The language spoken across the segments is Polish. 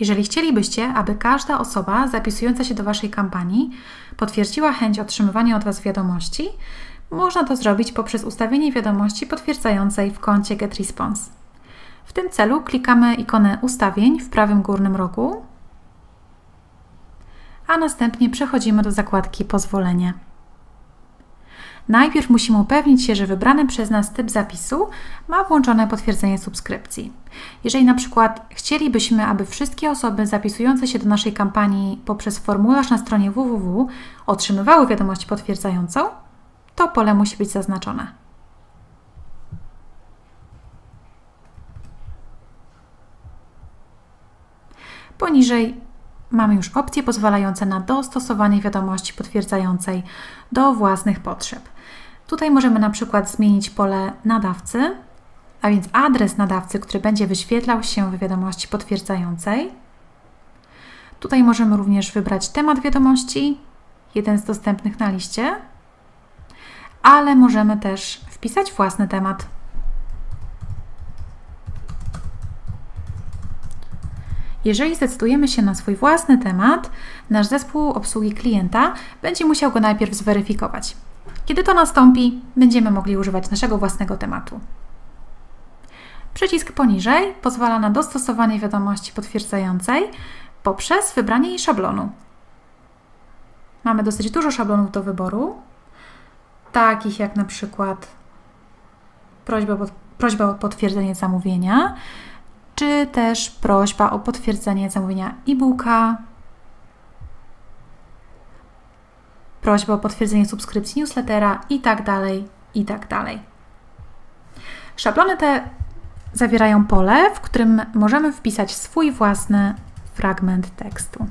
Jeżeli chcielibyście, aby każda osoba zapisująca się do Waszej kampanii potwierdziła chęć otrzymywania od Was wiadomości, można to zrobić poprzez ustawienie wiadomości potwierdzającej w koncie GetResponse. W tym celu klikamy ikonę ustawień w prawym górnym rogu, a następnie przechodzimy do zakładki pozwolenie. Najpierw musimy upewnić się, że wybrany przez nas typ zapisu ma włączone potwierdzenie subskrypcji. Jeżeli na przykład chcielibyśmy, aby wszystkie osoby zapisujące się do naszej kampanii poprzez formularz na stronie www otrzymywały wiadomość potwierdzającą, to pole musi być zaznaczone. Poniżej mamy już opcje pozwalające na dostosowanie wiadomości potwierdzającej do własnych potrzeb. Tutaj możemy na przykład zmienić pole nadawcy, a więc adres nadawcy, który będzie wyświetlał się w wiadomości potwierdzającej. Tutaj możemy również wybrać temat wiadomości, jeden z dostępnych na liście, ale możemy też wpisać własny temat. Jeżeli zdecydujemy się na swój własny temat, nasz zespół obsługi klienta będzie musiał go najpierw zweryfikować. Kiedy to nastąpi, będziemy mogli używać naszego własnego tematu. Przycisk poniżej pozwala na dostosowanie wiadomości potwierdzającej poprzez wybranie jej szablonu. Mamy dosyć dużo szablonów do wyboru, takich jak na przykład prośba, prośba o potwierdzenie zamówienia, czy też prośba o potwierdzenie zamówienia e-booka, prośba o potwierdzenie subskrypcji newslettera i tak dalej, i tak. Szablony te zawierają pole, w którym możemy wpisać swój własny fragment tekstu.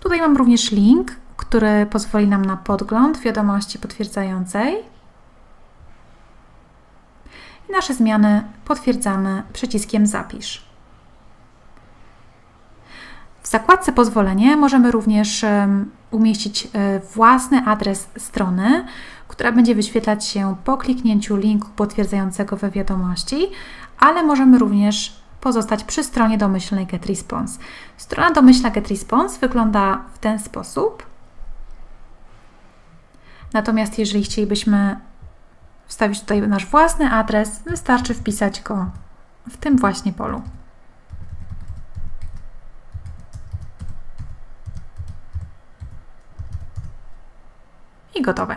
Tutaj mam również link, który pozwoli nam na podgląd wiadomości potwierdzającej. I nasze zmiany potwierdzamy przyciskiem Zapisz. W zakładce Pozwolenie możemy również umieścić e, własny adres strony, która będzie wyświetlać się po kliknięciu linku potwierdzającego we wiadomości, ale możemy również pozostać przy stronie domyślnej GetResponse. Strona domyślna GetResponse wygląda w ten sposób. Natomiast jeżeli chcielibyśmy wstawić tutaj nasz własny adres, wystarczy wpisać go w tym właśnie polu. I gotowe.